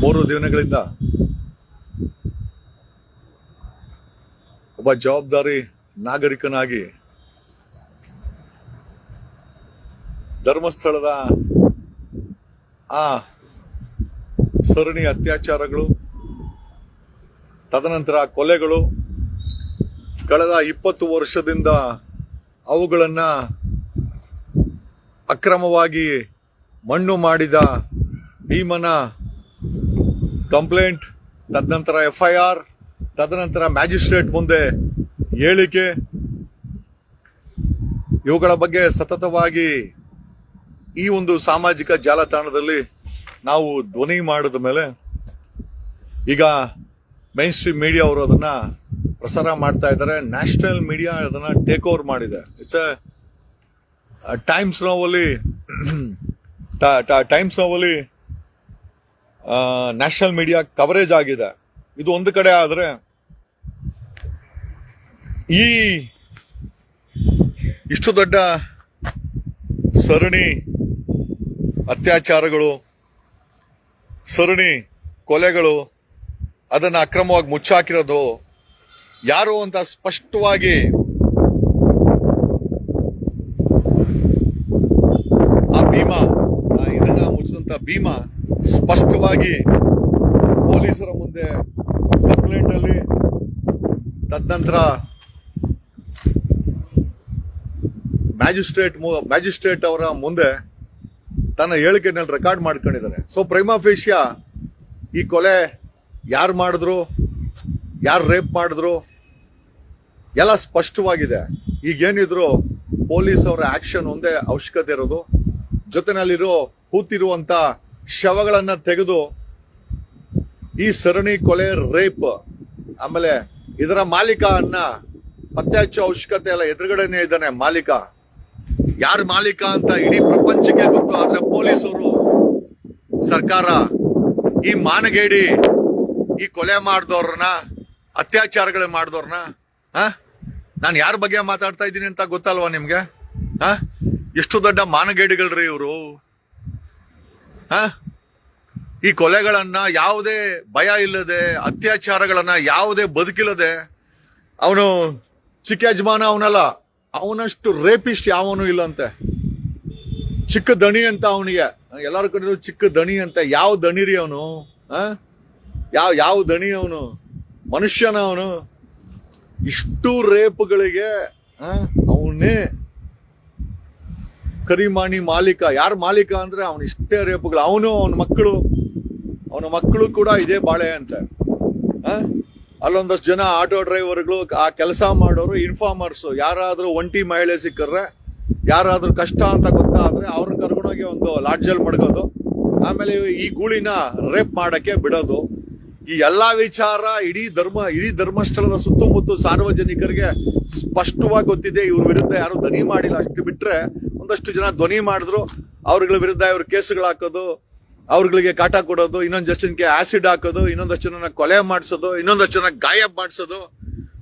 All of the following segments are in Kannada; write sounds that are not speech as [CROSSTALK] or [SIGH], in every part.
ಮೂರು ದಿನಗಳಿಂದ ಒಬ್ಬ ಜವಾಬ್ದಾರಿ ನಾಗರಿಕನಾಗಿ ಧರ್ಮಸ್ಥಳದ ಆ ಸರಣಿ ಅತ್ಯಾಚಾರಗಳು, ತದನಂತರ ಕೊಲೆಗಳು, ಕಳೆದ ಇಪ್ಪತ್ತು ವರ್ಷದಿಂದ ಅವುಗಳನ್ನ ಅಕ್ರಮವಾಗಿ ಮಣ್ಣು ಮಾಡಿದ ಭೀಮನ ಕಂಪ್ಲೇಂಟ್, ತದನಂತರ ಎಫ್ಐಆರ್, ತದನಂತರ ಮ್ಯಾಜಿಸ್ಟ್ರೇಟ್ ಮುಂದೆ ಹೇಳಿಕೆ. ಇವುಗಳ ಬಗ್ಗೆ ಸತತವಾಗಿ ಈ ಒಂದು ಸಾಮಾಜಿಕ ಜಾಲತಾಣದಲ್ಲಿ ನಾವು ಧ್ವನಿ ಮಾಡಿದ ಮೇಲೆ ಈಗ ಮೈನ್ ಸ್ಟ್ರೀಮ್ ಮೀಡಿಯಾ ಅವರು ಅದನ್ನ ಪ್ರಸಾರ ಮಾಡ್ತಾ ಇದ್ದಾರೆ. ನ್ಯಾಷನಲ್ ಮೀಡಿಯಾ ಅದನ್ನ ಟೇಕ್ ಓವರ್ ಮಾಡಿದೆ. ಇಟ್ಸ್ ಟೈಮ್ಸ್ ನೋವಲ್ಲಿ ಟೈಮ್ಸ್ ನೋವಲ್ಲಿ ನ್ಯಾಷನಲ್ ಮೀಡಿಯಾ ಕವರೇಜ್ ಆಗಿದೆ. ಇದು ಒಂದು ಕಡೆ ಆದ್ರೆ ಈ ಇಷ್ಟು ದೊಡ್ಡ ಸರಣಿ ಅತ್ಯಾಚಾರಗಳು, ಸರಣಿ ಕೊಲೆಗಳು, ಅದನ್ನು ಅಕ್ರಮವಾಗಿ ಮುಚ್ಚಾಕಿರೋದು ಯಾರು ಅಂತ ಸ್ಪಷ್ಟವಾಗಿ ಆ ಭೀಮಾ ಇದನ್ನ ಮುಚ್ಚಿದಂತ ಭೀಮಾ ಸ್ಪಷ್ಟವಾಗಿ ಪೊಲೀಸರ ಮುಂದೆ ಕಂಪ್ಲೇಂಟ್ ಅಲ್ಲಿ ತದನಂತರ ಮ್ಯಾಜಿಸ್ಟ್ರೇಟ್ ಮ್ಯಾಜಿಸ್ಟ್ರೇಟ್ ಅವರ ಮುಂದೆ ತನ್ನ ಹೇಳಿಕೆನಲ್ಲಿ ರೆಕಾರ್ಡ್ ಮಾಡ್ಕೊಂಡಿದ್ದಾರೆ. ಸೊ ಪ್ರೈಮಾಫೇಶಿಯಾ ಈ ಕೊಲೆ ಯಾರು ಮಾಡಿದ್ರು, ಯಾರು ರೇಪ್ ಮಾಡಿದ್ರು, ಎಲ್ಲ ಸ್ಪಷ್ಟವಾಗಿದೆ. ಈಗೇನಿದ್ರು ಪೊಲೀಸ್ ಅವರ ಆಕ್ಷನ್ ಒಂದೇ ಅವಶ್ಯಕತೆ ಇರೋದು. ಜೊತೆನಲ್ಲಿರೋ ಕೂತಿರುವಂತ ಶವಗಳನ್ನ ತೆಗೆದು ಈ ಸರಣಿ ಕೊಲೆ, ರೇಪ್, ಆಮೇಲೆ ಇದರ ಮಾಲೀಕ ಅನ್ನ ಪತ್ತೆ ಹಚ್ಚೋ ಅವಶ್ಯಕತೆ ಎಲ್ಲ ಎದುರುಗಡೆನೆ ಇದ್ದಾನೆ ಮಾಲೀಕ. ಯಾರು ಮಾಲೀಕ ಅಂತ ಇಡೀ ಪ್ರಪಂಚಕ್ಕೆ ಗೊತ್ತು, ಆದ್ರೆ ಪೊಲೀಸರು, ಸರ್ಕಾರ ಈ ಮಾನಗೇಡಿ, ಈ ಕೊಲೆ ಮಾಡಿದವ್ರನ್ನ ಅತ್ಯಾಚಾರಗಳು ಮಾಡಿದವ್ರನ್ನ ನಾನು ಯಾರ ಬಗ್ಗೆ ಮಾತಾಡ್ತಾ ಇದ್ದೀನಿ ಅಂತ ಗೊತ್ತಲ್ವಾ ನಿಮ್ಗೆ? ಹ ಎಷ್ಟು ದೊಡ್ಡ ಮಾನಗೇಡಿಗಳ್ರಿ ಇವರು. ಹ ಈ ಕೊಲೆಗಳನ್ನ ಯಾವುದೇ ಭಯ ಇಲ್ಲದೆ, ಅತ್ಯಾಚಾರಗಳನ್ನ ಯಾವುದೇ ಬದುಕಿಲ್ಲದೆ, ಅವನು ಚಿಕ್ಕ ಯಜಮಾನ ಅವನಲ್ಲ, ಅವನಷ್ಟು ರೇಪಿಸ್ಟ್ ಯಾವನು ಇಲ್ಲಂತೆ. ಚಿಕ್ಕ ದಣಿ ಅಂತ ಅವನಿಗೆ. ಎಲ್ಲಾರು ಕಡೆ ಚಿಕ್ಕ ದಣಿ ಅಂತ. ಯಾವ ದಣಿ ರೀ ಅವನು ಯಾವ ಯಾವ ದಣಿ ಅವನು? ಮನುಷ್ಯನ ಅವನು? ಇಷ್ಟು ರೇಪ್ಗಳಿಗೆ ಅವನೇ ಕರಿಮಾಣಿ ಮಾಲೀಕ. ಯಾರು ಮಾಲೀಕ ಅಂದ್ರೆ ಅವನು ಇಷ್ಟೇ ರೇಪುಗಳು ಅವನು ಅವನ ಮಕ್ಕಳು. ಅವನ ಮಕ್ಕಳು ಕೂಡ ಇದೇ ಬಾಳೆ ಅಂತ. ಅಲ್ಲೊಂದಷ್ಟು ಜನ ಆಟೋ ಡ್ರೈವರ್ಗಳು ಆ ಕೆಲಸ ಮಾಡೋರು, ಇನ್ಫಾರ್ಮರ್ಸ್. ಯಾರಾದರೂ ಒಂಟಿ ಮಹಿಳೆ ಸಿಕ್ಕರೆ ಯಾರಾದರೂ ಕಷ್ಟ ಅಂತ ಗೊತ್ತಾದ್ರೆ ಅವ್ರನ್ನ ಕರ್ಕೊಂಡೋಗಿ ಒಂದು ಲಾಡ್ಜಲ್ಲಿ ಮಡಗೋದು ಆಮೇಲೆ ಈ ಗೂಳಿನ ರೇಪ್ ಮಾಡಕ್ಕೆ ಬಿಡೋದು. ಈ ಎಲ್ಲಾ ವಿಚಾರ ಇಡೀ ಧರ್ಮ, ಇಡೀ ಧರ್ಮಸ್ಥಳದ ಸುತ್ತಮುತ್ತ ಸಾರ್ವಜನಿಕರಿಗೆ ಸ್ಪಷ್ಟವಾಗಿ ಗೊತ್ತಿದೆ. ಇವ್ರ ವಿರುದ್ಧ ಯಾರು ದನಿ ಮಾಡಿಲ್ಲ. ಅಷ್ಟು ಬಿಟ್ರೆ ಒಂದಷ್ಟು ಜನ ಧ್ವನಿ ಮಾಡಿದ್ರು ಅವ್ರಗಳ ವಿರುದ್ಧ ಇವ್ರ ಕೇಸುಗಳು ಹಾಕೋದು, ಅವ್ರಗಳಿಗೆ ಕಾಟ ಕೊಡೋದು ಇನ್ನೊಂದಷ್ಟು ಜನಕ್ಕೆ ಆಸಿಡ್ ಹಾಕೋದು, ಇನ್ನೊಂದಷ್ಟು ಜನ ಕೊಲೆ ಮಾಡಿಸೋದು, ಇನ್ನೊಂದಷ್ಟು ಜನ ಗಾಯ ಮಾಡಿಸೋದು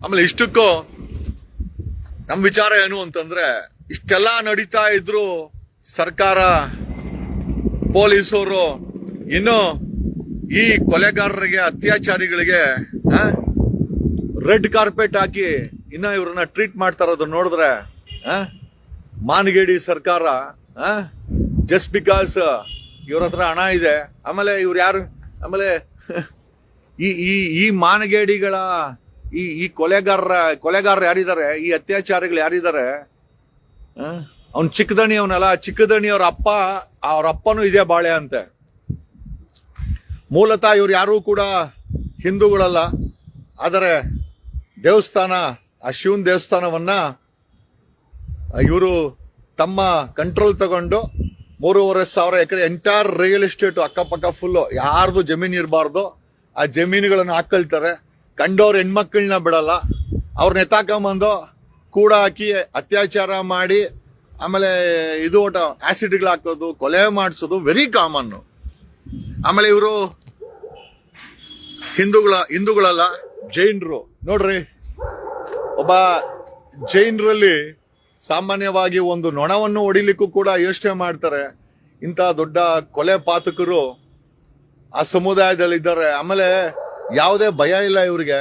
ಆಮೇಲೆ ಇಷ್ಟಕ್ಕೂ ನಮ್ಮ ವಿಚಾರ ಏನು ಅಂತಂದ್ರೆ, ಇಷ್ಟೆಲ್ಲ ನಡೀತಾ ಇದ್ರು ಸರ್ಕಾರ, ಪೊಲೀಸರು ಇನ್ನು ಈ ಕೊಲೆಗಾರರಿಗೆ, ಅತ್ಯಾಚಾರಿಗಳಿಗೆ ರೆಡ್ ಕಾರ್ಪೆಟ್ ಹಾಕಿ ಇನ್ನ ಇವ್ರನ್ನ ಟ್ರೀಟ್ ಮಾಡ್ತಾ ನೋಡಿದ್ರೆ, ಆ? ಮಾನಗೇಡಿ ಸರ್ಕಾರ ಜಸ್ಟ್ ಬಿಕಾಸ್ ಇವ್ರ ಹತ್ರ ಹಣ ಇದೆ, ಆಮೇಲೆ ಇವ್ರು ಯಾರು, ಆಮೇಲೆ ಈ ಈ ಈ ಮಾನಗೇಡಿಗಳ, ಈ ಈ ಕೊಲೆಗಾರರ, ಕೊಲೆಗಾರರು ಯಾರಿದ್ದಾರೆ, ಈ ಅತ್ಯಾಚಾರಿಗಳು ಯಾರಿದ್ದಾರೆ ಅವ್ನ ಚಿಕ್ಕದಣಿ ಅವನಲ್ಲ ಚಿಕ್ಕದಣಿ ಅವ್ರ ಅಪ್ಪ, ಅವ್ರ ಅಪ್ಪನೂ ಇದೆ ಬಾಳೆ ಅಂತೆ. ಮೂಲತಃ ಇವ್ರು ಯಾರೂ ಕೂಡ ಹಿಂದೂಗಳಲ್ಲ, ಆದರೆ ದೇವಸ್ಥಾನ ಆ ಶಿವನ ದೇವಸ್ಥಾನವನ್ನ ಇವರು ತಮ್ಮ ಕಂಟ್ರೋಲ್ ತಗೊಂಡು ಮೂರುವರೆ ಸಾವಿರ ಎಕರೆ ಎಂಟೈರ್ ರಿಯಲ್ ಎಸ್ಟೇಟ್ ಅಕ್ಕಪಕ್ಕ ಫುಲ್ಲು ಯಾರ್ದು ಜಮೀನು ಇರಬಾರ್ದು, ಆ ಜಮೀನುಗಳನ್ನು ಹಾಕೊಳ್ತಾರೆ. ಕಂಡವ್ರು ಹೆಣ್ಮಕ್ಳನ್ನ ಬಿಡಲ್ಲ. ಅವ್ರನ್ನ ಎತ್ತಾಕೊಂಬಂದು ಕೂಡ ಹಾಕಿ ಅತ್ಯಾಚಾರ ಮಾಡಿ, ಆಮೇಲೆ ಇದು ಓಟ ಆಸಿಡ್ಗಳು ಹಾಕೋದು, ಕೊಲೆ ಮಾಡಿಸೋದು ವೆರಿ ಕಾಮನ್ನು ಆಮೇಲೆ ಇವರು ಹಿಂದೂಗಳ, ಹಿಂದೂಗಳಲ್ಲ, ಜೈನರು. ನೋಡ್ರಿ, ಒಬ್ಬ ಜೈನರಲ್ಲಿ ಸಾಮಾನ್ಯವಾಗಿ ಒಂದು ನೊಣವನ್ನು ಹೊಡಿಲಿಕ್ಕೂ ಕೂಡ ಯೋಚನೆ ಮಾಡ್ತಾರೆ. ಇಂಥ ದೊಡ್ಡ ಕೊಲೆ ಪಾತಕರು ಆ ಸಮುದಾಯದಲ್ಲಿ ಇದ್ದಾರೆ. ಆಮೇಲೆ ಯಾವುದೇ ಭಯ ಇಲ್ಲ ಇವರಿಗೆ?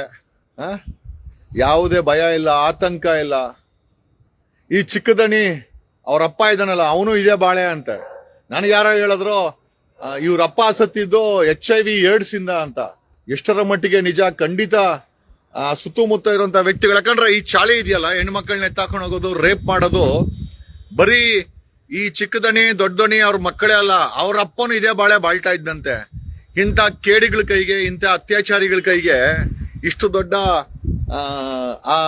ಯಾವುದೇ ಭಯ ಇಲ್ಲ, ಆತಂಕ ಇಲ್ಲ. ಈ ಚಿಕ್ಕದಣಿ ಅವರಪ್ಪ ಅಪ್ಪ ಇದ್ದಾನಲ್ಲ, ಅವನು ಇದೇ ಬಾಳೆ ಅಂತ. ನನಗೆ ಯಾರೋ ಹೇಳಿದ್ರು ಇವ್ರ ಸತ್ತಿದ್ದು ಎಚ್ ಐ ವಿ ಏಡ್ಸ್ ಇಂದ ಅಂತ. ಎಷ್ಟರ ಮಟ್ಟಿಗೆ ನಿಜ, ಖಂಡಿತ ಸುತ್ತಮುತ್ತ ಇರುವಂತ ವ್ಯಕ್ತಿಗಳು ಯಾಕಂದ್ರೆ ಈ ಚಾಳಿ ಇದೆಯಲ್ಲ ಹೆಣ್ಮಕ್ಳನ್ನ ಎತ್ತಾಕೊಂಡು ಹೋಗೋದು ರೇಪ್ ಮಾಡೋದು ಬರೀ ಈ ಚಿಕ್ಕದಣಿ ದೊಡ್ಡದಣಿ ಅವ್ರ ಮಕ್ಕಳೇ ಅಲ್ಲ ಅವ್ರ ಅಪ್ಪನೂ ಇದೇ ಬಾಳೆ ಬಾಳ್ತಾ ಇದ್ದಂತೆ. ಇಂಥ ಕೇಡಿಗಳ ಕೈಗೆ ಇಂಥ ಅತ್ಯಾಚಾರಿಗಳ ಕೈಗೆ ಇಷ್ಟು ದೊಡ್ಡ ಆ, ಆ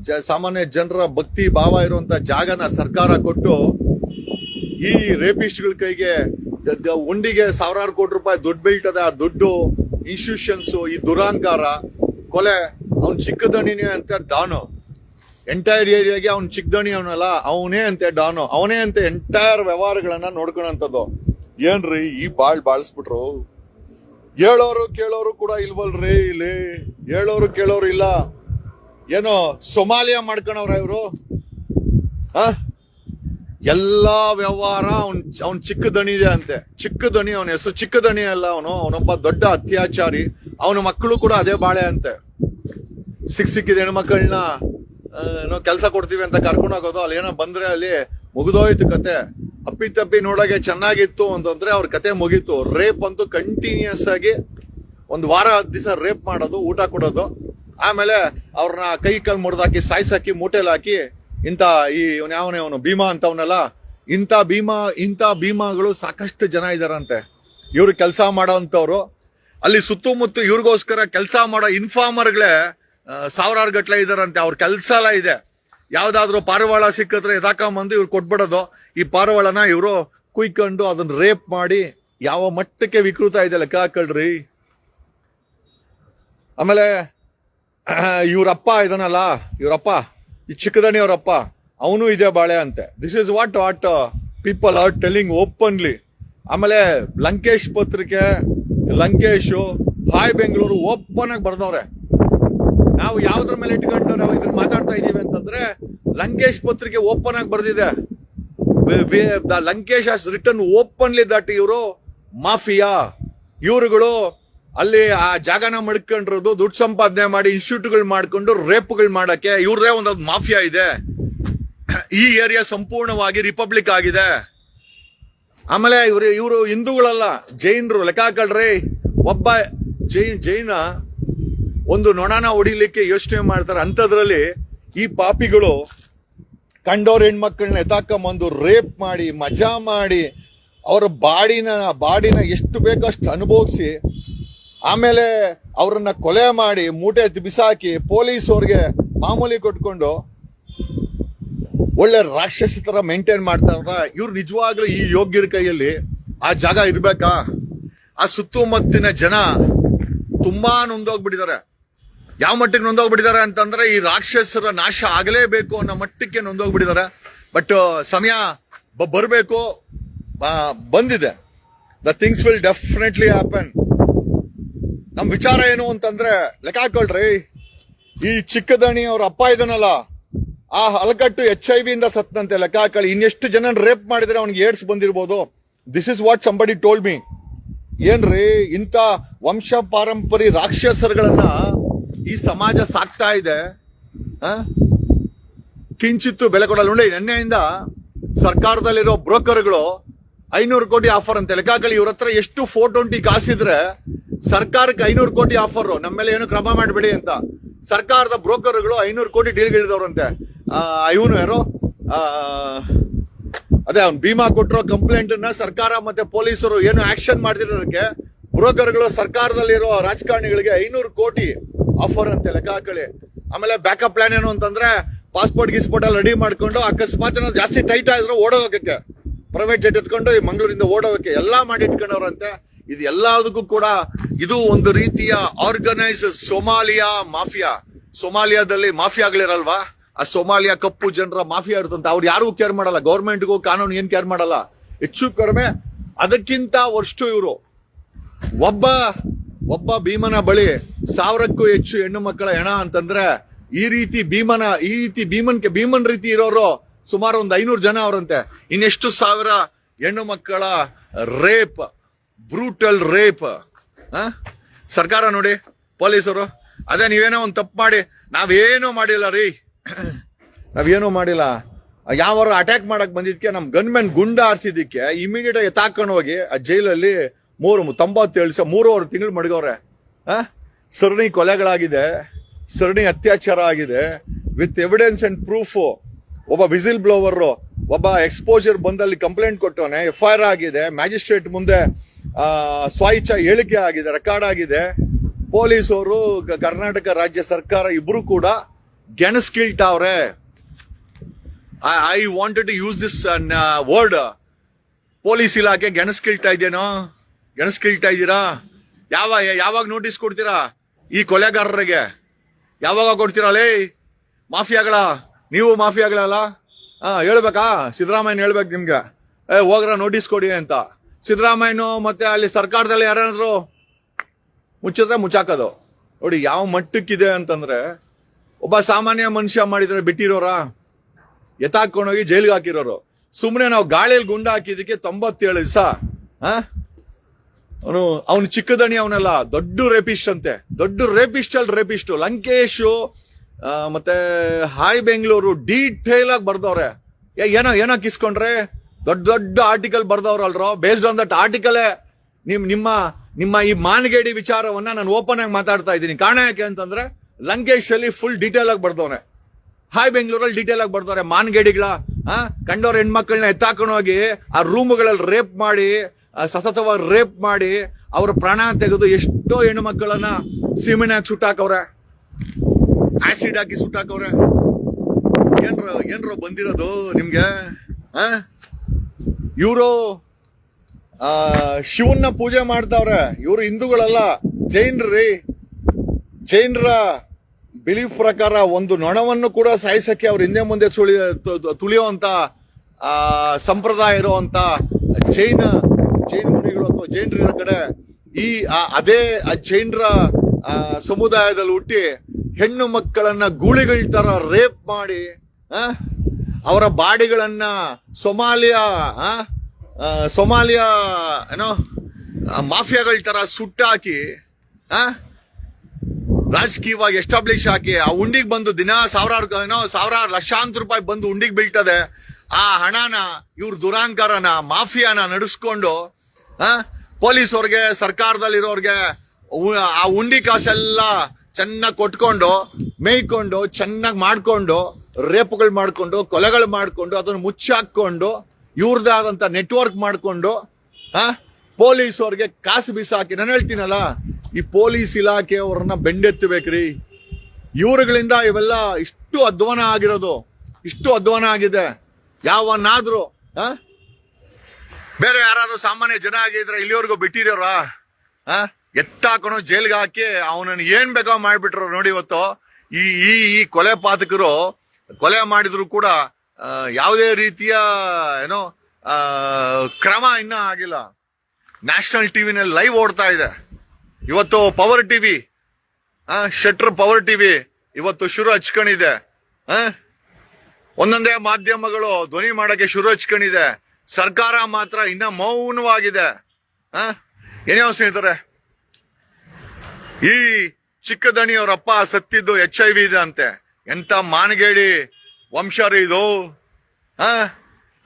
ಜ- ಸಾಮಾನ್ಯ ಜನರ ಭಕ್ತಿ ಭಾವ ಇರುವಂತ ಜಾಗನ ಸರ್ಕಾರ ಕೊಟ್ಟು ಈ ರೇಪಿಸ್ಟ್ಗಳ ಕೈಗೆ ಉಂಡಿಗೆ ಸಾವಿರಾರು ಕೋಟಿ ರೂಪಾಯಿ ದುಡ್ಡು ಬೀಳ್ತದೆ. ಆ ದುಡ್ಡು ಇನ್ಸ್ಟಿಟ್ಯೂಷನ್ಸ್ ಈ ದುರಾಂಕಾರ ಕೊಲೆ ಅವ್ನ್ ಚಿಕ್ಕದಣಿನೇ ಅಂತ ಡಾನು. ಎಂಟೈರ್ ಏರಿಯಾಗೆ ಅವ್ನ್ ಚಿಕ್ಕದಣಿ ಅವನಲ್ಲ, ಅವನೇ ಅಂತೆ ಡಾನು. ಅವನೇ ಅಂತ ಎಂಟೈರ್ ವ್ಯವಹಾರಗಳನ್ನ ನೋಡ್ಕೊಳಂತದ್ದು ಏನ್ರಿ, ಈ ಬಾಳ್ ಬಾಳ್ಸ್ಬಿಟ್ರು? ಹೇಳೋರು ಕೇಳೋರು ಕೂಡ ಇಲ್ವಲ್ರಿ ಇಲ್ಲಿ? ಹೇಳೋರು ಕೇಳೋರು ಇಲ್ಲ. ಏನೋ ಸೊಮಾಲಿಯಾ ಮಾಡ್ಕೊಳವ್ರ ಇವರು? ಆ? ಎಲ್ಲಾ ವ್ಯವಹಾರ ಅವ್ನ್ ಅವ್ನ್ ಚಿಕ್ಕ ದಣಿ ಅಂತೆ. ಚಿಕ್ಕ ದಣಿ ಅವನ ಹೆಸರು ಚಿಕ್ಕ ದಣಿ ಅಲ್ಲ ಅವನು. ಅವನೊಬ್ಬ ದೊಡ್ಡ ಅತ್ಯಾಚಾರಿ. ಅವನ ಮಕ್ಕಳು ಕೂಡ ಅದೇ ಬಾಳೆ ಅಂತೆ. ಸಿಕ್ಕ ಸಿಕ್ಕಿದ ಹೆಣ್ಮಕ್ಳನ್ನ ಆ, ಏನೋ ಕೆಲಸ ಕೊಡ್ತೀವಿ ಅಂತ ಕರ್ಕೊಂಡು ಹೋಗೋದು ಅಲ್ಲಿ ಏನೋ ಬಂದ್ರೆ ಅಲ್ಲಿ ಮುಗಿದೋಯ್ತು ಕತೆ. ಅಪ್ಪಿ ತಪ್ಪಿ ನೋಡೋಕೆ ಚೆನ್ನಾಗಿತ್ತು ಅಂತಂದ್ರೆ ಅವ್ರ ಕತೆ ಮುಗೀತು. ರೇಪ್ ಅಂತೂ ಕಂಟಿನ್ಯೂಸ್ ಆಗಿ ಒಂದು ವಾರ ಹತ್ತು ದಿವಸ ರೇಪ್ ಮಾಡೋದು ಊಟ ಕೊಡೋದು. ಆಮೇಲೆ ಅವ್ರನ್ನ ಕೈ ಕಾಲು ಮುರಿದಾಕಿ ಸಾಯ್ಸಾಕಿ ಮೂಟೆಲ್ ಹಾಕಿ ಇಂಥ ಈ ಯಾವನೇ ಅವನು ಭೀಮಾ ಅಂತವನಲ್ಲ ಇಂಥ ಭೀಮಾ ಇಂಥ ಭೀಮಾಗಳು ಸಾಕಷ್ಟು ಜನ ಇದಾರಂತೆ. ಇವರು ಕೆಲಸ ಮಾಡೋಂಥವ್ರು ಅಲ್ಲಿ ಸುತ್ತಮುತ್ತ ಇವ್ರಿಗೋಸ್ಕರ ಕೆಲಸ ಮಾಡೋ ಇನ್ಫಾರ್ಮರ್ಗಳೇ ಸಾವಿರಾರು ಗಟ್ಟಲೆ ಇದಾರಂತೆ. ಅವ್ರ ಕೆಲಸ ಎಲ್ಲ ಇದೆ. ಯಾವ್ದಾದ್ರು ಪಾರಿವಾಳ ಸಿಕ್ಕಿದ್ರೆ ಎದಾಕೊಂಬಂದು ಇವ್ರು ಕೊಟ್ಬಿಡೋದು. ಈ ಪಾರಿವಾಳನ ಇವರು ಕುಯ್ಕೊಂಡು ಅದನ್ನ ರೇಪ್ ಮಾಡಿ ಯಾವ ಮಟ್ಟಕ್ಕೆ ವಿಕೃತ ಇದೆ ಲೆಕ್ಕ ಹಾಕೊಳ್ರಿ. ಆಮೇಲೆ [CLEARS THROAT] ಇವರಪ್ಪ ಇದನ್ನಲ್ಲ ಇವರಪ್ಪ ಈ ಚಿಕ್ಕದಣಿ ಅವರಪ್ಪ ಅವನು ಇದೆ ಬಾಳೆ ಅಂತೆ. This is what what people are telling openly ಆಮೇಲೆ ಲಂಕೇಶ್ ಪತ್ರಿಕೆ ಲಂಕೇಶು, ಹಾಯ್ ಬೆಂಗಳೂರು ಓಪನ್ ಆಗಿ ಬರ್ದವ್ರೆ. ನಾವು ಯಾವ್ದ್ರ ಮೇಲೆ ಇಟ್ಕೊಂಡು ನಾವು ಇದನ್ನ ಮಾತಾಡ್ತಾ ಇದೀವಿ ಅಂತಂದ್ರೆ, ಲಂಕೇಶ್ ಪತ್ರಿಕೆ ಓಪನ್ ಆಗಿ ಬರ್ದಿದೆ the Lankesh as written openly that ಇವರು ಮಾಫಿಯಾ. ಇವರುಗಳು ಅಲ್ಲಿ ಆ ಜಾಗನ ಮಡ್ಕೊಂಡಿರೋದು, ದುಡ್ಡು ಸಂಪಾದನೆ ಮಾಡಿ ಇನ್ಸ್ಟಿಟ್ಯೂಟ್ಗಳು ಮಾಡ್ಕೊಂಡು ರೇಪ್ಗಳು ಮಾಡಕ್ಕೆ ಇವ್ರದೇ ಒಂದೊಂದು ಮಾಫಿಯಾ ಇದೆ. ಈ ಏರಿಯಾ ಸಂಪೂರ್ಣವಾಗಿ ರಿಪಬ್ಲಿಕ್ ಆಗಿದೆ. ಆಮೇಲೆ ಇವರು ಇವರು ಹಿಂದೂಗಳಲ್ಲ, ಜೈನರು ಲೆಕ್ಕ ಒಬ್ಬ ಜೈನ್ ಜೈನ ಒಂದು ನೊಣನ ಹೊಡಿಲಿಕ್ಕೆ ಯೋಚನೆ ಮಾಡ್ತಾರೆ. ಅಂಥದ್ರಲ್ಲಿ ಈ ಪಾಪಿಗಳು ಕಂಡೋರ್ ಹೆಣ್ಮಕ್ಳನ್ನ ಎತ್ತಾಕೊಂಬಂದು ರೇಪ್ ಮಾಡಿ, ಮಜಾ ಮಾಡಿ, ಅವರ ಬಾಡಿನ ಬಾಡಿನ ಎಷ್ಟು ಬೇಕಷ್ಟು ಅನುಭವಿಸಿ, ಆಮೇಲೆ ಅವರನ್ನ ಕೊಲೆ ಮಾಡಿ, ಮೂಟೆ ಬಿಸಾಕಿ ಪೊಲೀಸ್ ಅವ್ರಿಗೆ ಮಾಮೂಲಿ ಕೊಟ್ಕೊಂಡು ಒಳ್ಳೆ ರಾಕ್ಷಸ ತರ ಮೇಂಟೈನ್ ಮಾಡ್ತಾರ ಇವ್ರು ನಿಜವಾಗ್ಲೂ ಈ ಯೋಗ್ಯರ ಕೈಯಲ್ಲಿ ಆ ಜಾಗ ಇರ್ಬೇಕಾ? ಆ ಸುತ್ತಮುತ್ತಿನ ಜನ ತುಂಬಾ ನೊಂದೋಗ್ಬಿಟ್ಟಿದ್ದಾರೆ. ಯಾವ ಮಟ್ಟಿಗೆ ನೊಂದೋಗ್ಬಿಟ್ಟಿದ್ದಾರೆ ಅಂತಂದ್ರೆ ಈ ರಾಕ್ಷಸರ ನಾಶ ಆಗಲೇಬೇಕು ಅನ್ನೋ ಮಟ್ಟಕ್ಕೆ ನೊಂದೋಗ್ಬಿಟ್ಟಿದ್ದಾರೆ. ಬಟ್ ಸಮಯ ಬರಬೇಕು. ಬಂದಿದೆ. The things will definitely happen ನಮ್ಮ ವಿಚಾರ ಏನು ಅಂತಂದ್ರೆ, ಲೆಕ್ಕ ಹಾಕೊಳ್ರಿ. ಈ ಚಿಕ್ಕದಣಿ ಅವ್ರ ಅಪ್ಪ ಇದನ್ನಲ್ಲ ಆ ಹಲಕಟ್ಟು ಎಚ್ ಐ ವಿ ಇಂದ ಸತ್ತಂತೆ ಲೆಕ್ಕ ಹಾಕೊಳ್ಳಿ ಇನ್ನೆಷ್ಟು ಜನ ರೇಪ್ ಮಾಡಿದ್ರೆ ಅವ್ನಿಗೆ ಏಡ್ಸ್ ಬಂದಿರ್ಬೋದು? This is what somebody told me ಏನ್ರಿ, ಇಂಥ ವಂಶ ಪಾರಂಪರಿ ರಾಕ್ಷಸರುಗಳನ್ನ ಈ ಸಮಾಜ ಸಾಕ್ತಾ ಇದೆ ಕಿಂಚಿತ್ತು ಬೆಲೆ ಕೊಡಲ್ಲ. ನೋಡಿ, ನಿನ್ನೆಯಿಂದ ಸರ್ಕಾರದಲ್ಲಿರೋ ಬ್ರೋಕರ್ಗಳು ಐನೂರು ಕೋಟಿ ಆಫರ್ ಅಂತ. ಲೆಕ್ಕಾಕಳಿ ಇವ್ರ ಹತ್ರ ಎಷ್ಟು ಫೋರ್ ಟ್ವೆಂಟಿ ಕಾಸಿದ್ರೆ ಸರ್ಕಾರಕ್ಕೆ ಐನೂರು ಕೋಟಿ ಆಫರ್ ನಮ್ಮ ಮೇಲೆ ಏನು ಕ್ರಮ ಮಾಡಬೇಡಿ ಅಂತ. ಸರ್ಕಾರದ ಬ್ರೋಕರ್ಗಳು ಐನೂರು ಕೋಟಿ ಡೀಲ್ಗಳಿದವ್ರಂತೆ ಇವನು ಯಾರು? ಅದೇ ಅವ್ನು ಭೀಮಾ ಕೊಟ್ಟಿರೋ ಕಂಪ್ಲೇಂಟ್ನ ಸರ್ಕಾರ ಮತ್ತೆ ಪೊಲೀಸರು ಏನು ಆಕ್ಷನ್ ಮಾಡ್ತಿರೋದಕ್ಕೆ ಬ್ರೋಕರ್ಗಳು ಸರ್ಕಾರದಲ್ಲಿರೋ ರಾಜಕಾರಣಿಗಳಿಗೆ ಐನೂರು ಕೋಟಿ ಆಫರ್ ಅಂತೆ ಲೆಕ್ಕ ಹಾಕಳಿ ಆಮೇಲೆ ಬ್ಯಾಕಪ್ ಪ್ಲಾನ್ ಏನು ಅಂತಂದ್ರೆ ಪಾಸ್ಪೋರ್ಟ್ ಗಿಸ್ಪೋರ್ಟ್ ಎಲ್ಲ ರೆಡಿ ಮಾಡ್ಕೊಂಡು ಅಕಸ್ಮಾತ್ ಏನಾದ್ರು ಜಾಸ್ತಿ ಟೈಟ್ ಆದ್ರೆ ಓಡೋಗಕ್ಕೆ ಪ್ರೈವೇಟ್ ಜೆಟ್ ಎತ್ಕೊಂಡು ಈ ಮಂಗಳೂರಿಂದ ಓಡೋಗಕ್ಕೆ ಎಲ್ಲಾ ಮಾಡಿ ಇಟ್ಕೊಂಡವ್ರಂತೆ ಇದು ಎಲ್ಲದಕ್ಕೂ ಕೂಡ ಇದು ಒಂದು ರೀತಿಯ ಆರ್ಗನೈಸ್ ಸೊಮಾಲಿಯಾ ಮಾಫಿಯಾ. ಸೊಮಾಲಿಯಾದಲ್ಲಿ ಮಾಫಿಯಾಗಳಿರಲ್ವಾ? ಆ ಸೊಮಾಲಿಯಾ ಕಪ್ಪು ಜನರ ಮಾಫಿಯಾ ಇರ್ತಂತ ಅವ್ರು ಯಾರಿಗೂ ಕೇರ್ ಮಾಡಲ್ಲ ಗೌರ್ಮೆಂಟ್ಗೂ ಕಾನೂನು ಏನ್ ಕೇರ್ ಮಾಡಲ್ಲ. ಹೆಚ್ಚು ಕಡಿಮೆ ಅದಕ್ಕಿಂತ ವರ್ಷ ಇವರು. ಒಬ್ಬ ಒಬ್ಬ ಭೀಮನ ಬಳಿ ಸಾವಿರಕ್ಕೂ ಹೆಚ್ಚು ಹೆಣ್ಣು ಮಕ್ಕಳ ಹೆಣ ಅಂತಂದ್ರೆ, ಈ ರೀತಿ ಭೀಮನ, ಈ ರೀತಿ ಭೀಮನ್ಗೆ, ಭೀಮನ್ ರೀತಿ ಇರೋರು ಸುಮಾರು ಒಂದು ಐನೂರು ಜನ ಅವರಂತೆ. ಇನ್ನೆಷ್ಟು ಸಾವಿರ ಹೆಣ್ಣು ಮಕ್ಕಳ ರೇಪ್ ಬ್ರೂಟಲ್ ರೇಪ್? ಸರ್ಕಾರ ನೋಡಿ, ಪೊಲೀಸರು. ಅದೇ ನೀವೇನೋ ಒಂದು ತಪ್ಪು ಮಾಡಿ, ನಾವೇನೂ ಮಾಡಿಲ್ಲ ರೀ. ನಾವೇನೂ ಮಾಡಿಲ್ಲ. ಯಾವಾರು ಅಟ್ಯಾಕ್ ಮಾಡಕ್ ಬಂದಿದ್ಕೆ ನಮ್ಮ ಗನ್ಮೆನ್ ಗುಂಡ ಆರಿಸಿದ್ದಕ್ಕೆ ಇಮಿಡಿಯೇಟ್ ಆಗಿ ತಾಕೊಂಡು ಹೋಗಿ ಆ ಜೈಲಲ್ಲಿ ಮೂರು ತೊಂಬತ್ತೇಳು ಸ ಮೂರುವರೆ ತಿಂಗಳು ಮಡಗವ್ರೆ. ಆ? ಸರಣಿ ಕೊಲೆಗಳಾಗಿದೆ. ಸರಣಿ ಅತ್ಯಾಚಾರ ಆಗಿದೆ. ವಿತ್ ಎವಿಡೆನ್ಸ್ ಅಂಡ್ ಪ್ರೂಫ್ ಒಬ್ಬ ವಿಸಿಲ್ ಬ್ಲೋವರ್ ಒಬ್ಬ ಎಕ್ಸ್ಪೋಜರ್ ಬಂದಲ್ಲಿ ಕಂಪ್ಲೇಂಟ್ ಕೊಟ್ಟವನೆ ಎಫ್ ಐ ಆರ್ ಆಗಿದೆ. ಮ್ಯಾಜಿಸ್ಟ್ರೇಟ್ ಮುಂದೆ ಸ್ವ ಹೇಳಿಕೆ ಆಗಿದೆ ರೆಕಾರ್ಡ್ ಆಗಿದೆ. ಪೊಲೀಸರು ಕರ್ನಾಟಕ ರಾಜ್ಯ ಸರ್ಕಾರ ಇಬ್ರು ಕೂಡ ಗೆಣಸ್ಕಿಳ್ತಾವ್ರೆ I wanted to use this word police ಇಲಾಖೆ ಗೆಣಸ್ಕಿಳ್ತಾ ಇದ್ದೇನೋ ಗೆಣಸ್ಕಿಳ್ತಾ ಇದ್ದೀರಾ? ಯಾವ, ಯಾವಾಗ ನೋಟಿಸ್ ಕೊಡ್ತೀರಾ? ಈ ಕೊಲೆಗಾರರಿಗೆ. ಯಾವಾಗ ಕೊಡ್ತೀರಾ? ಲೇ, ಮಾಫಿಯಾಗಳ? ನೀವು ಮಾಫಿಯಾಗಳಲ್ಲ ಹಾಂ, ಹೇಳ್ಬೇಕಾ? ಸಿದ್ದರಾಮಯ್ಯನ ಹೇಳ್ಬೇಕು ನಿಮ್ಗೆ. ಏ, ಹೋಗ್ರ ನೋಟಿಸ್ ಕೊಡಿ ಅಂತ. ಸಿದ್ದರಾಮಯ್ಯನು ಮತ್ತೆ ಅಲ್ಲಿ ಸರ್ಕಾರದಲ್ಲಿ ಯಾರಾದ್ರು ಮುಚ್ಚಿದ್ರೆ ಮುಚ್ಚಾಕೋದು. ನೋಡಿ, ಯಾವ ಮಟ್ಟಕ್ಕಿದೆ ಅಂತಂದ್ರೆ ಒಬ್ಬ ಸಾಮಾನ್ಯ ಮನುಷ್ಯ ಮಾಡಿದ್ರೆ ಬಿಟ್ಟಿರೋರಾ? ಎತ್ತಾಕೊಂಡೋಗಿ ಜೈಲಿಗೆ ಹಾಕಿರೋರು. ಸುಮ್ಮನೆ ನಾವು ಗಾಳಿಯಲ್ಲಿ ಗುಂಡ ಹಾಕಿದಕ್ಕೆ ತೊಂಬತ್ತೇಳು ದಿವಸ ಅವನು ಅವನು ಚಿಕ್ಕದಣಿ ಅವನೆಲ್ಲ, ದೊಡ್ಡ ರೇಪಿಸ್ಟ್ ಅಂತೆ. ದೊಡ್ಡ ರೇಪಿಸ್ಟ್ ಅಲ್ಲಿ ರೇಪಿಸ್ಟ್ ಲಂಕೇಶ್ ಮತ್ತೆ ಹಾಯ್ ಬೆಂಗಳೂರು ಡೀಟೇಲ್ ಆಗಿ ಬರ್ದವ್ರೆ. ಏನೋ ಏನೋ ಕಿಸ್ಕೊಂಡ್ರೆ? ದೊಡ್ಡ ದೊಡ್ಡ ಆರ್ಟಿಕಲ್ ಬರ್ದವ್ರಲ್ರೋ? ಬೇಸ್ಡ್ ಆನ್ ದಟ್ ಆರ್ಟಿಕಲೇ ನಿಮ್, ನಿಮ್ಮ ನಿಮ್ಮ ಈ ಮಾನಗೇಡಿ ವಿಚಾರವನ್ನ ನಾನು ಓಪನ್ ಆಗಿ ಮಾತಾಡ್ತಾ ಇದ್ದೀನಿ. ಕಾರಣ ಯಾಕೆ ಅಂತಂದ್ರೆ ಲಂಕೇಶ್ ಅಲ್ಲಿ ಫುಲ್ ಡೀಟೇಲ್ ಆಗಿ ಬರ್ದವನೆ. ಹಾಯ್ ಬೆಂಗಳೂರಲ್ಲಿ ಡೀಟೇಲ್ ಆಗಿ ಬರ್ದವ್ರೆ. ಮಾನ್ಗೇಡಿಗಳ, ಆ, ಕಂಡವ್ರ ಹೆಣ್ಮಕ್ಳನ್ನ ಎತ್ತಾಕೊಂಡು ಹೋಗಿ ಆ ರೂಮ್ಗಳಲ್ಲಿ ರೇಪ್ ಮಾಡಿ ಸತತವಾಗಿ ರೇಪ್ ಮಾಡಿ ಅವ್ರ ಪ್ರಾಣ ತೆಗೆದು ಎಷ್ಟೋ ಹೆಣ್ಣು ಮಕ್ಕಳನ್ನ ಹಾಕಿ ಸುಟ್ಟಾಕವ್ರೆ ಆಸಿಡ್ ಹಾಕಿ ಸುಟ್ಟಾಕವ್ರೆ ಏನ್ರ ಏನ್ರ ಬಂದಿರೋದು ನಿಮ್ಗೆ? ಆ? ಇವರು ಶಿವನ್ನ ಪೂಜೆ ಮಾಡ್ತಾವ್ರೆ. ಇವರು ಹಿಂದೂಗಳಲ್ಲ. ಜೈನ್ರಿ, ಜೈನರ ಬಿಲೀಫ್ ಪ್ರಕಾರ ಒಂದು ನೊಣವನ್ನು ಕೂಡ ಸಾಯಿಸಕ್ಕೆ ಅವ್ರ ಹಿಂದೆ ಮುಂದೆ ಸುಳಿ ತುಳಿಯುವಂತ ಸಂಪ್ರದಾಯ ಇರುವಂತ ಜೈನ ಜೈನ ಮುನಿಗಳು ಅಥವಾ ಜೈನರ ಕಡೆ ಈ ಅದೇ ಜೈನರ ಸಮುದಾಯದಲ್ಲಿ ಹುಟ್ಟಿ ಹೆಣ್ಣು ಮಕ್ಕಳನ್ನ ಗೂಳಿಗಳ ತರ ರೇಪ್ ಮಾಡಿ ಅವರ ಬಾಡಿಗಳನ್ನ ಸೊಮಾಲಿಯಾ ಸೊಮಾಲಿಯಾ ಏನೋ ಮಾಫಿಯಾಗಳ ತರ ಸುಟ್ಟಾಕಿ ರಾಜಕೀಯವಾಗಿ ಎಸ್ಟಾಬ್ಲಿಷ್ ಹಾಕಿ ಆ ಉಂಡಿಗೆ ಬಂದು ದಿನ ಸಾವಿರಾರು ಏನೋ ಸಾವಿರಾರು ಲಕ್ಷಾಂತರ ರೂಪಾಯಿ ಬಂದು ಉಂಡಿಗೆ ಬೀಳ್ತದೆ. ಆ ಹಣನ, ಇವ್ರ ದುರಾಂಕಾರನ, ಮಾಫಿಯಾನ ನಡೆಸ್ಕೊಂಡು ಪೊಲೀಸವ್ರಿಗೆ, ಸರ್ಕಾರದಲ್ಲಿರೋರ್ಗೆ ಆ ಉಂಡಿ ಕಾಸೆಲ್ಲ ಚೆನ್ನಾಗಿ ಕೊಟ್ಕೊಂಡು, ಮೇಯ್ಕೊಂಡು, ಚೆನ್ನಾಗಿ ಮಾಡ್ಕೊಂಡು, ರೇಪುಗಳು ಮಾಡಿಕೊಂಡು, ಕೊಲೆಗಳು ಮಾಡಿಕೊಂಡು, ಅದನ್ನು ಮುಚ್ಚಾಕೊಂಡು ಇವ್ರದ್ದೇ ಆದಂಥ ನೆಟ್ವರ್ಕ್ ಮಾಡಿಕೊಂಡು, ಆ ಪೊಲೀಸ್ ಅವ್ರಿಗೆ ಕಾಸು ಬಿಸಾಕಿ, ನಾನು ಹೇಳ್ತೀನಲ್ಲ ಈ ಪೊಲೀಸ್ ಇಲಾಖೆಯವ್ರನ್ನ ಬೆಂಡೆತ್ತಬೇಕ್ರಿ. ಇವರುಗಳಿಂದ ಇವೆಲ್ಲ ಇಷ್ಟು ಅಧ್ವಾನ ಆಗಿರೋದು, ಇಷ್ಟು ಅಧ್ವಾನ ಆಗಿದೆ. ಯಾವನಾದ್ರೂ, ಆ? ಬೇರೆ ಯಾರಾದ್ರೂ ಸಾಮಾನ್ಯ ಜನ ಆಗಿದ್ರೆ ಇಲ್ಲಿವರೆಗೂ ಬಿಟ್ಟಿರೋರ? ಎತ್ತಾಕೊಂಡು ಜೈಲ್ಗೆ ಹಾಕಿ ಅವನನ್ನು ಏನ್ ಬೇಕೋ ಮಾಡಿಬಿಟ್ರು ನೋಡಿ ಇವತ್ತು. ಈ ಈ ಈ ಕೊಲೆ ಪಾತಕರು, ಕೊಲೆ ಮಾಡಿದ್ರು ಕೂಡ ಯಾವುದೇ ರೀತಿಯ, ಏನೋ ಕ್ರಮ ಇನ್ನೂ ಆಗಿಲ್ಲ. ನ್ಯಾಷನಲ್ ಟಿವಿನಲ್ಲಿ ಲೈವ್ ಓಡ್ತಾ ಇದೆ. ಇವತ್ತು ಪವರ್ ಟಿವಿ ಶಟ್ರ್ ಪವರ್ ಟಿವಿ ಇವತ್ತು ಶುರು ಹಚ್ಕೊಂಡಿದೆ. ಆ? ಒಂದೊಂದೇ ಮಾಧ್ಯಮಗಳು ಧ್ವನಿ ಮಾಡಕ್ಕೆ ಶುರು ಹಚ್ಕೊಂಡಿದೆ. ಸರ್ಕಾರ ಮಾತ್ರ ಇನ್ನ ಮೌನವಾಗಿದೆ. ಆ? ಏನೇ ಸ್ನೇಹಿತರೆ? ಈ ಚಿಕ್ಕದಣಿಯವರಪ್ಪ ಸತ್ತಿದ್ದು ಎಚ್ ಐ ವಿ ಇದೆ ಅಂತೆ. ಎಂತ ಮಾನಗೇಡಿ ವಂಶರು ಇದು? ಆ?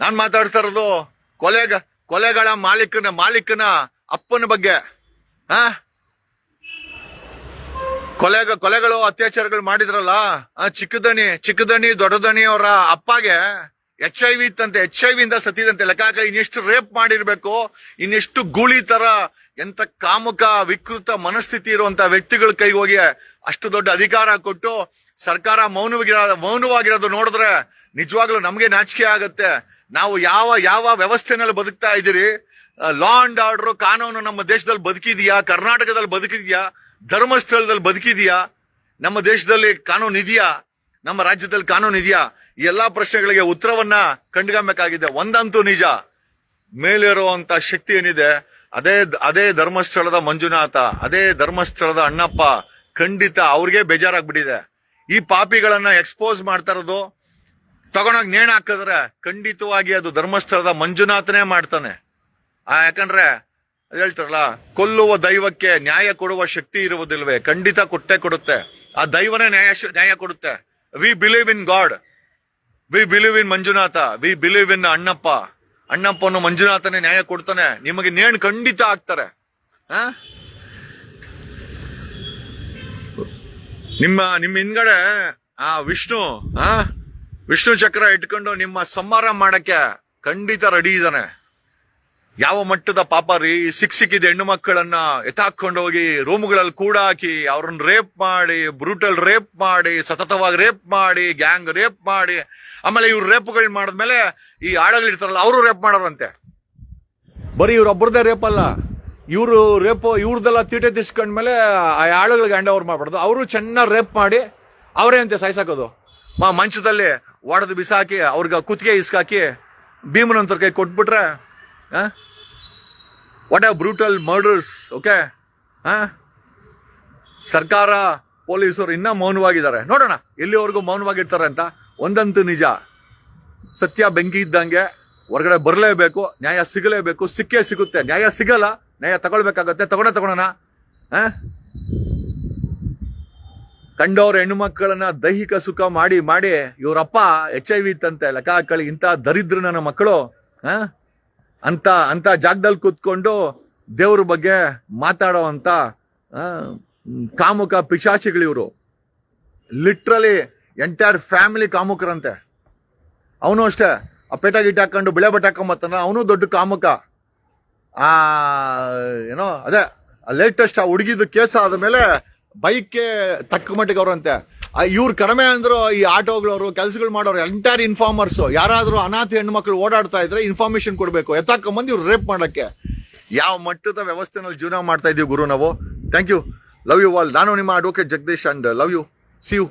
ನಾನ್ ಮಾತಾಡ್ತಾ ಇರೋದು ಕೊಲೆಗ, ಕೊಲೆಗಳ ಮಾಲೀಕನ ಮಾಲೀಕನ ಅಪ್ಪನ ಬಗ್ಗೆ. ಆ? ಕೊಲೆಗ, ಕೊಲೆಗಳು, ಅತ್ಯಾಚಾರಗಳು ಮಾಡಿದ್ರಲ್ಲ ಚಿಕ್ಕದಣಿ ಚಿಕ್ಕದಣಿ ದೊಡ್ಡದಣಿ ಅವರ ಅಪ್ಪಗೆ ಎಚ್ ಐ ವಿ ಇತ್ತಂತೆ ಎಚ್ ಐ ವಿ ಇಂದ ಸತ್ತಿದಂತೆ. ಲೆಕ್ಕ ಇನ್ನೆಷ್ಟು ರೇಪ್ ಮಾಡಿರ್ಬೇಕು, ಇನ್ನೆಷ್ಟು ಗೂಳಿ ತರ, ಎಂತ ಕಾಮುಕ, ವಿಕೃತ ಮನಸ್ಥಿತಿ ಇರುವಂತ ವ್ಯಕ್ತಿಗಳ ಕೈಗೆ ಹೋಗಿ ಅಷ್ಟು ದೊಡ್ಡ ಅಧಿಕಾರ ಕೊಟ್ಟು ಸರ್ಕಾರ ಮೌನವಾಗಿರ, ಮೌನವಾಗಿರೋದು ನೋಡಿದ್ರೆ ನಿಜವಾಗ್ಲೂ ನಮಗೆ ನಾಚಿಕೆ ಆಗತ್ತೆ. ನಾವು ಯಾವ ಯಾವ ವ್ಯವಸ್ಥೆನಲ್ಲಿ ಬದುಕ್ತಾ ಇದ್ದೀರಿ? ಲಾ ಅಂಡ್ ಆರ್ಡರ್ ಕಾನೂನು ನಮ್ಮ ದೇಶದಲ್ಲಿ ಬದುಕಿದ್ಯಾ? ಕರ್ನಾಟಕದಲ್ಲಿ ಬದುಕಿದ್ಯಾ? ಧರ್ಮಸ್ಥಳದಲ್ಲಿ ಬದುಕಿದೆಯಾ? ನಮ್ಮ ದೇಶದಲ್ಲಿ ಕಾನೂನು ಇದೆಯಾ? ನಮ್ಮ ರಾಜ್ಯದಲ್ಲಿ ಕಾನೂನು ಇದೆಯಾ? ಎಲ್ಲಾ ಪ್ರಶ್ನೆಗಳಿಗೆ ಉತ್ತರವನ್ನ ಕಂಡುಗಬೇಕಾಗಿದೆ ಒಂದಂತೂ ನಿಜ. ಮೇಲಿರುವಂತ ಶಕ್ತಿ ಏನಿದೆ? ಅದೇ ಅದೇ ಧರ್ಮಸ್ಥಳದ ಮಂಜುನಾಥ, ಅದೇ ಧರ್ಮಸ್ಥಳದ ಅಣ್ಣಪ್ಪ ಖಂಡಿತ ಅವ್ರಿಗೆ ಬೇಜಾರಾಗ್ಬಿಟ್ಟಿದೆ. ಈ ಪಾಪಿಗಳನ್ನ ಎಕ್ಸ್ಪೋಸ್ ಮಾಡ್ತಾ ಇರೋದು ನೇಣ್ ಹಾಕಿದ್ರೆ ಖಂಡಿತವಾಗಿ ಅದು ಧರ್ಮಸ್ಥಳದ ಮಂಜುನಾಥನೇ ಮಾಡ್ತಾನೆ. ಆ, ಯಾಕಂದ್ರೆ ಹೇಳ್ತಾರಲ್ಲ, ಕೊಲ್ಲುವ ದೈವಕ್ಕೆ ನ್ಯಾಯ ಕೊಡುವ ಶಕ್ತಿ ಇರುವುದಿಲ್ವೇ ಖಂಡಿತ ಕೊಟ್ಟೆ ಕೊಡುತ್ತೆ. ಆ ದೈವನೇ ನ್ಯಾಯ ನ್ಯಾಯ ಕೊಡುತ್ತೆ. We believe in God we believe in Manjunatha. We believe in Annappa. ಅಣ್ಣಪ್ಪನು ಮಂಜುನಾಥನೇ ನ್ಯಾಯ ಕೊಡ್ತಾನೆ. ನಿಮಗೆ ನೇಣ್ ಖಂಡಿತ ಆಗ್ತಾರೆ? ನಿಮ್ಮ ನಿಮ್ಮ ಹಿಂದ್ಗಡೆ, ಆ, ವಿಷ್ಣು ಆ? ವಿಷ್ಣು ಚಕ್ರ ಇಟ್ಕೊಂಡು ನಿಮ್ಮ ಸಂಹಾರ ಮಾಡಕ್ಕೆ ಖಂಡಿತ ರೆಡಿ ಇದ್ದಾನೆ. ಯಾವ ಮಟ್ಟದ ಪಾಪ ರೀ ಸಿಕ್ ಸಿಕ್ಕಿದ ಹೆಣ್ಣು ಮಕ್ಕಳನ್ನ ಎತ್ತಾಕೊಂಡು ಹೋಗಿ ರೂಮ್ಗಳಲ್ಲಿ ಕೂಡ ಹಾಕಿ ಅವ್ರನ್ನ ರೇಪ್ ಮಾಡಿ ಬ್ರೂಟಲ್ ರೇಪ್ ಮಾಡಿ, ಸತತವಾಗಿ ರೇಪ್ ಮಾಡಿ ಗ್ಯಾಂಗ್ ರೇಪ್ ಮಾಡಿ, ಆಮೇಲೆ ಇವ್ರು ರೇಪ್ಗಳು ಮಾಡಿದ್ಮೇಲೆ ಈ ಆಳಗಳಿರ್ತಾರಲ್ಲ ಅವರು ರೇಪ್ ಮಾಡೋರಂತೆ. ಬರೀ ಇವ್ರೊಬ್ಬರದೇ ರೇಪ್ ಅಲ್ಲ, ಇವರು ರೇಪ್ ಇವ್ರದೆಲ್ಲ ತೀಟೆ ತಿಸ್ಕೊಂಡ್ಮೇಲೆ ಆ ಆಳುಗಳಿಗೆ ಹ್ಯಾಂಡ್ ಓವರ್ ಮಾಡ್ಬಾರ್ದು ಅವರು ಚೆನ್ನಾಗಿ ರೇಪ್ ಮಾಡಿ ಅವರೇ ಅಂತೆ ಸಾಯ್ಸಾಕೋದು. ಮಂಚದಲ್ಲಿ ಒಡೆದು ಬಿಸಾಕಿ, ಅವ್ರಿಗೆ ಕುತ್ತಿಗೆ ಇಸ್ಕಾಕಿ ಭೀಮನಂತರ ಕೈ ಕೊಟ್ಬಿಟ್ರೆ what are brutal murders okay ಸರ್ಕಾರ, ಪೊಲೀಸರು ಇನ್ನೂ ಮೌನವಾಗಿದ್ದಾರೆ. ನೋಡೋಣ, ಎಲ್ಲಿವರೆಗೂ ಮೌನವಾಗಿರ್ತಾರೆ ಅಂತ. ಒಂದಂತೂ ನಿಜ. ಸತ್ಯ ಬೆಂಕಿ ಇದ್ದಂಗೆ ಹೊರಗಡೆ ಬರಲೇಬೇಕು, ನ್ಯಾಯ ಸಿಗಲೇಬೇಕು, ಸಿಕ್ಕೇ ಸಿಗುತ್ತೆ. ನ್ಯಾಯ ಸಿಗಲ್ಲ, ನ್ಯಾಯ ತಗೊಳ್ಬೇಕಾಗತ್ತೆ. ತಗೊಂಡೇ ತಗೊಳೋಣ? ಕಂಡವ್ರ ಹೆಣ್ಣು ಮಕ್ಕಳನ್ನ ದೈಹಿಕ ಸುಖ ಮಾಡಿ ಮಾಡಿ, ಇವರಪ್ಪ ಎಚ್ ಐ ವಿ ಇತ್ತಂತೆ ಲೆಕ್ಕ ಹಾಕಳಿ, ಇಂಥ ದರಿದ್ರ ನನ್ನ ಮಕ್ಕಳು? ಅಂತ ಅಂತ ಜಾಗದಲ್ಲಿ ಕೂತ್ಕೊಂಡು ದೇವ್ರ ಬಗ್ಗೆ ಮಾತಾಡೋ ಅಂತ ಕಾಮುಕ ಪಿಶಾಚಿಗಳಿವ್ರು ಲಿಟ್ರಲಿ ಎಂಟೈರ್ ಫ್ಯಾಮಿಲಿ ಕಾಮುಕರಂತೆ. ಅವನು ಅಷ್ಟೇ. ಆ ಪೇಟ ಗಿಟ್ಟ ಹಾಕೊಂಡು ಬಿಳೆ ಬಟ್ಟೆ ಹಾಕೊಂಬತ್ತಾನ ಅವನು ದೊಡ್ಡ ಕಾಮುಕ. ಆ, ಏನೋ, ಅದೇ ಲೇಟೆಸ್ಟ್ ಆ ಹುಡುಗಿದು ಕೇಸ್ ಆದ್ಮೇಲೆ ಬೈಕ್ಗೆ ತಕ್ಕ ಮಟ್ಟಿಗೆ ಅವ್ರಂತೆ. ಇವ್ರು ಕಡಿಮೆ ಅಂದ್ರು ಈ ಆಟೋಗಳವರು, ಕೆಲಸಗಳು ಮಾಡೋರು ಎಂಟೈರ್ ಇನ್ಫಾರ್ಮರ್ಸ್ ಯಾರಾದ್ರೂ ಅನಾಥ ಹೆಣ್ಮಕ್ಳು ಓಡಾಡ್ತಾ ಇದ್ರೆ ಇನ್ಫಾರ್ಮೇಶನ್ ಕೊಡಬೇಕು. ಎತ್ತಾಕೊಂಬಂದು ಇವ್ರು ರೇಪ್ ಮಾಡಕ್ಕೆ. ಯಾವ ಮಟ್ಟದ ವ್ಯವಸ್ಥೆನಲ್ಲಿ ಜೀವನ ಮಾಡ್ತಾ ಇದೀವಿ ಗುರು ನಾವು? Thank you love you all ನಾನು ನಿಮ್ಮ advocate Jagadish and love you see you